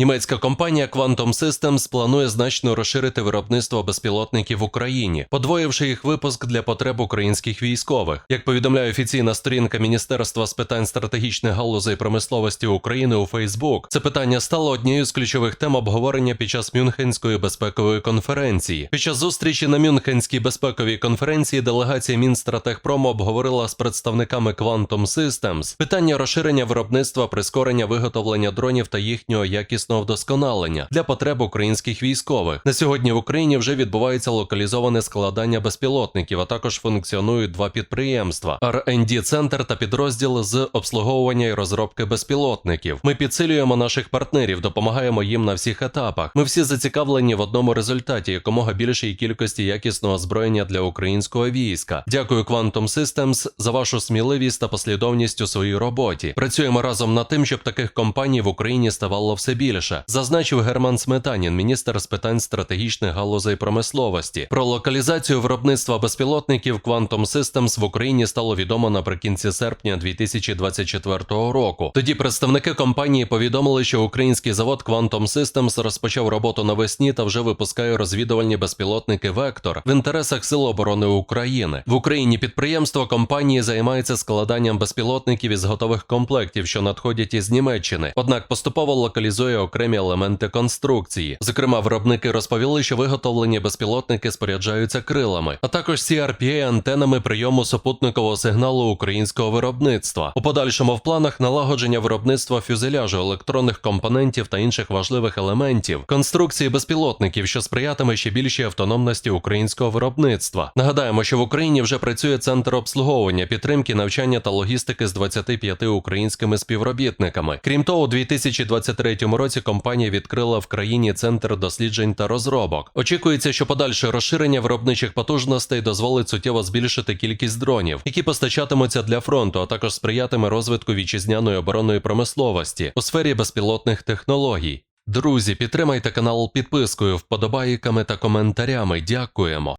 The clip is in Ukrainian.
Німецька компанія Quantum Systems планує значно розширити виробництво безпілотників в Україні, подвоївши їх випуск для потреб українських військових. Як повідомляє офіційна сторінка Міністерства з питань стратегічних галузей промисловості України у Фейсбук, це питання стало однією з ключових тем обговорення під час Мюнхенської безпекової конференції. Під час зустрічі на Мюнхенській безпековій конференції делегація Мінстратегпрому обговорила з представниками Quantum Systems питання розширення виробництва, прискорення виготовлення дронів та їхнього якісного вдосконалення для потреб українських військових. На сьогодні в Україні вже відбувається локалізоване складання безпілотників, а також функціонують два підприємства: R&D центр та підрозділ з обслуговування і розробки безпілотників. Ми підсилюємо наших партнерів, допомагаємо їм на всіх етапах. Ми всі зацікавлені в одному результаті якомога більшій кількості якісного озброєння для українського війська. Дякую Quantum Systems за вашу сміливість та послідовність у своїй роботі. Працюємо разом над тим, щоб таких компаній в Україні ставало все більше, зазначив Герман Сметанін, міністр з питань стратегічних галузей промисловості. Про локалізацію виробництва безпілотників Quantum Systems в Україні стало відомо наприкінці серпня 2024 року. Тоді представники компанії повідомили, що український завод Quantum Systems розпочав роботу навесні та вже випускає розвідувальні безпілотники Вектор в інтересах Сил оборони України. В Україні підприємство компанії займається складанням безпілотників із готових комплектів, що надходять із Німеччини. Однак поступово локалізує окремі елементи конструкції. Зокрема, виробники розповіли, що виготовлені безпілотники споряджаються крилами, а також CRPA антенами прийому супутникового сигналу українського виробництва. У подальшому в планах налагодження виробництва фюзеляжу, електронних компонентів та інших важливих елементів, конструкції безпілотників, що сприятиме ще більшій автономності українського виробництва. Нагадаємо, що в Україні вже працює центр обслуговування, підтримки, навчання та логістики з 25 українськими співробітниками. Крім того, у 2023 році компанія відкрила в країні центр досліджень та розробок. Очікується, що подальше розширення виробничих потужностей дозволить суттєво збільшити кількість дронів, які постачатимуться для фронту, а також сприятиме розвитку вітчизняної оборонної промисловості у сфері безпілотних технологій. Друзі, підтримайте канал підпискою, вподобайками та коментарями. Дякуємо.